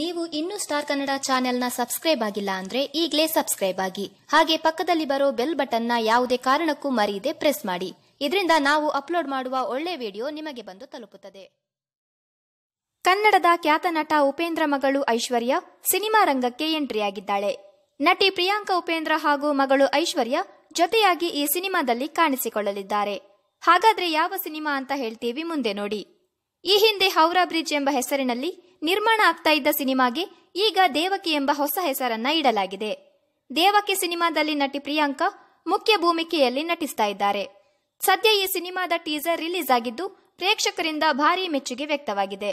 ನೀವು ಇನ್ನೂ ಸ್ಟಾರ್ ಕನ್ನಡ ಚಾನೆಲ್ನ ಸಬ್ಸ್ಕ್ರೈಬ್ ಆಗಿಲ್ಲ ಅಂದ್ರೆ ಈಗಲೇ ಸಬ್ಸ್ಕ್ರೈಬ್ ಆಗಿ. ಹಾಗೆ ಪಕ್ಕದಲ್ಲಿ ಬರೋ ಬೆಲ್ ಬಟನ್ನ ಯಾವುದೇ ಕಾರಣಕ್ಕೂ ಮರೆಯದೆ ಪ್ರೆಸ್ ಮಾಡಿ. ಇದರಿಂದ ನಾವು ಅಪ್ಲೋಡ್ ಮಾಡುವ ಒಳ್ಳೆ ವಿಡಿಯೋ ನಿಮಗೆ ಬಂದು ತಲುಪುತ್ತದೆ. ಕನ್ನಡದ ಖ್ಯಾತ ನಟ ಉಪೇಂದ್ರ ಮಗಳು ಐಶ್ವರ್ಯ ಸಿನಿಮಾ ರಂಗಕ್ಕೆ ಎಂಟ್ರಿಯಾಗಿದ್ದಾಳೆ. ನಟಿ ಪ್ರಿಯಾಂಕಾ ಉಪೇಂದ್ರ ಹಾಗೂ ಮಗಳು ಐಶ್ವರ್ಯ ಜೊತೆಯಾಗಿ ಈ ಸಿನಿಮಾದಲ್ಲಿ ಕಾಣಿಸಿಕೊಳ್ಳಲಿದ್ದಾರೆ. ಹಾಗಾದ್ರೆ ಯಾವ ಸಿನಿಮಾ ಅಂತ ಹೇಳ್ತೀವಿ ಮುಂದೆ ನೋಡಿ. ಈ ಹಿಂದೆ ಹೌರಾ ಬ್ರಿಡ್ಜ್ ಎಂಬ ಹೆಸರಿನಲ್ಲಿ ನಿರ್ಮಾಣ ಆಗ್ತಾ ಇದ್ದ ಸಿನಿಮಾಗೆ ಈಗ ದೇವಕಿ ಎಂಬ ಹೊಸ ಹೆಸರನ್ನ ಇಡಲಾಗಿದೆ. ದೇವಕಿ ಸಿನಿಮಾದಲ್ಲಿ ನಟಿ ಪ್ರಿಯಾಂಕಾ ಮುಖ್ಯ ಭೂಮಿಕೆಯಲ್ಲಿ ನಟಿಸ್ತಾ ಇದ್ದಾರೆ. ಸದ್ಯ ಈ ಸಿನಿಮಾದ ಟೀಸರ್ ರಿಲೀಸ್ ಆಗಿದ್ದು ಪ್ರೇಕ್ಷಕರಿಂದ ಭಾರೀ ಮೆಚ್ಚುಗೆ ವ್ಯಕ್ತವಾಗಿದೆ.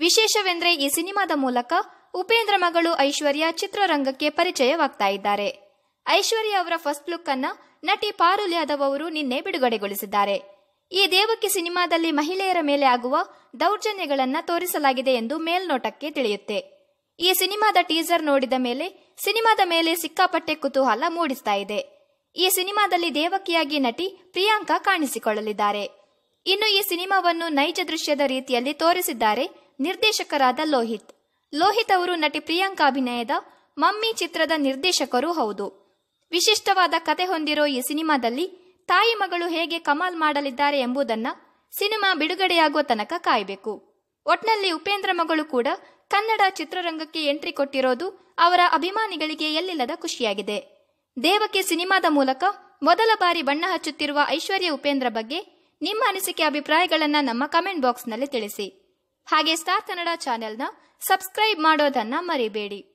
ವಿಶೇಷವೆಂದರೆ ಈ ಸಿನಿಮಾದ ಮೂಲಕ ಉಪೇಂದ್ರ ಮಗಳು ಐಶ್ವರ್ಯ ಚಿತ್ರರಂಗಕ್ಕೆ ಪರಿಚಯವಾಗ್ತಾ ಇದ್ದಾರೆ. ಐಶ್ವರ್ಯ ಅವರ ಫಸ್ಟ್ ಲುಕ್ ಅನ್ನ ನಟಿ ಪಾರುಲ್ ಯಾದವ್ ಅವರು ನಿನ್ನೆ ಬಿಡುಗಡೆಗೊಳಿಸಿದ್ದಾರೆ. ಈ ದೇವಕ್ಕೆ ಸಿನಿಮಾದಲ್ಲಿ ಮಹಿಳೆಯರ ಮೇಲೆ ಆಗುವ ದೌರ್ಜನ್ಯಗಳನ್ನ ತೋರಿಸಲಾಗಿದೆ ಎಂದು ಮೇಲ್ನೋಟಕ್ಕೆ ತಿಳಿಯುತ್ತೆ. ಈ ಸಿನಿಮಾದ ಟೀಸರ್ ನೋಡಿದ ಮೇಲೆ ಸಿನಿಮಾದ ಮೇಲೆ ಸಿಕ್ಕಾಪಟ್ಟೆ ಕುತೂಹಲ ಮೂಡಿಸ್ತಾ ಇದೆ. ಈ ಸಿನಿಮಾದಲ್ಲಿ ದೇವಕಿಯಾಗಿ ನಟಿ ಪ್ರಿಯಾಂಕಾ ಕಾಣಿಸಿಕೊಳ್ಳಲಿದ್ದಾರೆ. ಇನ್ನು ಈ ಸಿನಿಮಾವನ್ನು ನೈಜ ದೃಶ್ಯದ ರೀತಿಯಲ್ಲಿ ತೋರಿಸಿದ್ದಾರೆ ನಿರ್ದೇಶಕರಾದ ಲೋಹಿತ್. ಲೋಹಿತ್ ಅವರು ನಟಿ ಪ್ರಿಯಾಂಕಾ ಅಭಿನಯದ ಮಮ್ಮಿ ಚಿತ್ರದ ನಿರ್ದೇಶಕರೂ ಹೌದು. ವಿಶಿಷ್ಟವಾದ ಕತೆ ಹೊಂದಿರೋ ಈ ಸಿನಿಮಾದಲ್ಲಿ ತಾಯಿ ಮಗಳು ಹೇಗೆ ಕಮಾಲ್ ಮಾಡಲಿದ್ದಾರೆ ಎಂಬುದನ್ನ ಸಿನಿಮಾ ಬಿಡುಗಡೆಯಾಗುವ ತನಕ ಕಾಯಬೇಕು. ಒಟ್ನಲ್ಲಿ ಉಪೇಂದ್ರ ಮಗಳು ಕೂಡ ಕನ್ನಡ ಚಿತ್ರರಂಗಕ್ಕೆ ಎಂಟ್ರಿ ಕೊಟ್ಟಿರೋದು ಅವರ ಅಭಿಮಾನಿಗಳಿಗೆ ಎಲ್ಲಿಲ್ಲದ ಖುಷಿಯಾಗಿದೆ. ದೇವಕ್ಕೆ ಸಿನಿಮಾದ ಮೂಲಕ ಮೊದಲ ಬಾರಿ ಬಣ್ಣ ಹಚ್ಚುತ್ತಿರುವ ಐಶ್ವರ್ಯ ಉಪೇಂದ್ರ ಬಗ್ಗೆ ನಿಮ್ಮ ಅನಿಸಿಕೆ ಅಭಿಪ್ರಾಯಗಳನ್ನ ನಮ್ಮ ಕಮೆಂಟ್ ಬಾಕ್ಸ್ನಲ್ಲಿ ತಿಳಿಸಿ. ಹಾಗೆ ಸ್ಟಾರ್ ಕನ್ನಡ ಚಾನೆಲ್ನ ಸಬ್ಸ್ಕ್ರೈಬ್ ಮಾಡೋದನ್ನ ಮರಿಬೇಡಿ.